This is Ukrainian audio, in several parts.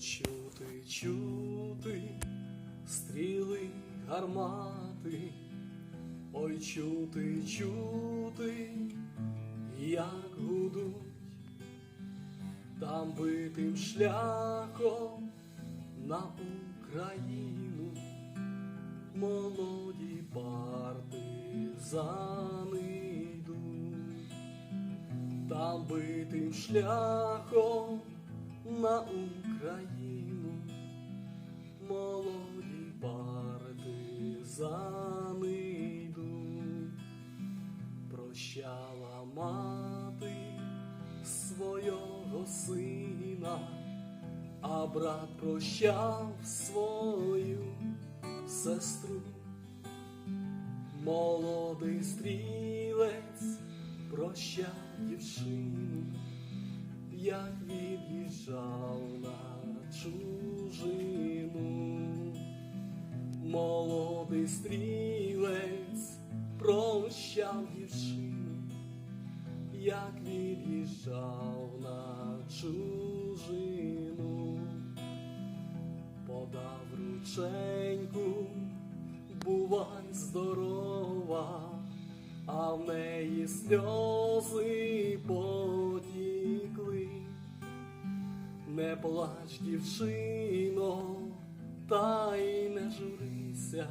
Чути, чути, стріли гармати, ой, чути, чути, як гудуть, там битим шляхом на Україну молоді партизани йдуть, там битим шляхом на Україну. Молоді партизани йдуть, прощала мати свого сина, а брат прощав свою сестру. Молодий стрілець прощав дівчину, від'їжджав на чужину. Молодий стрілець прощав дівчину, як від'їжджав на чужину, подав рученьку, бувай здорова, а в неї сльози потікли. Не плач, дівчино, та й не журися,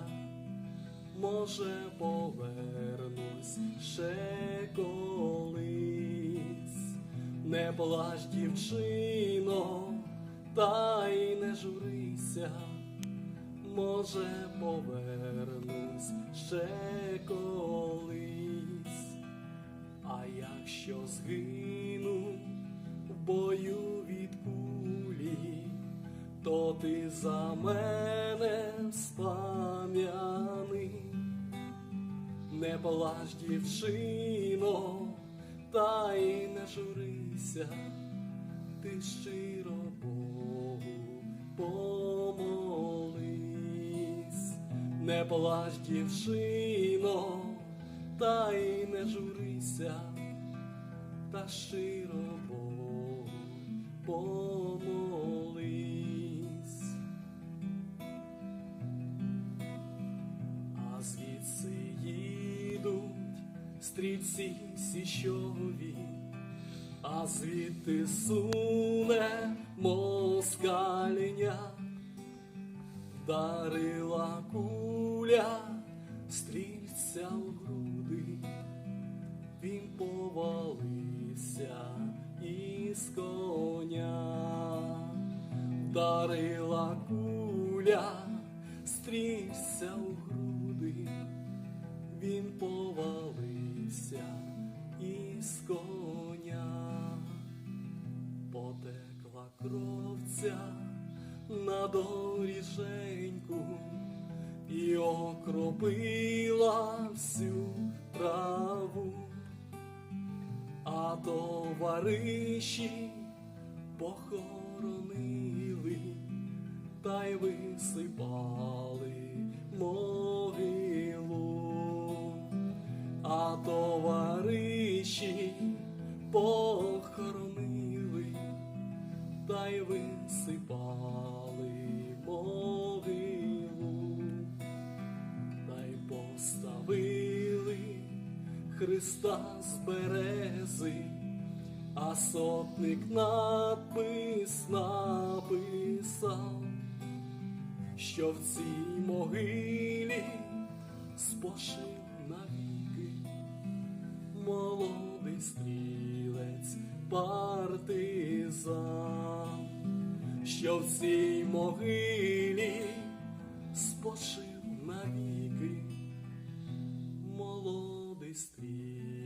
може повернусь ще колись. Не плач, дівчино, та й не журися, може повернусь ще колись. А якщо згину за мене спам'яни. Не плач, дівчино, та й не журися, ти щиро Богу помолись. Не плач, дівчино, та й не журися, та щиро Богу помолись. Стрільці січові, а звідти суне москаленя, дарила куля стрільця в груди, він повалився із коня, вдарила куля стрільця в груди, він повалився із коня, потекла кровця на доріженьку і окропила всю траву, а товариші похоронили та й висипали та й висипали могилу, та й поставили Христа з берези, а сотник надпис написав, що в цій могилі спочив навіки молодий стрілець що в цій могилі спочив навіки молодий стрілець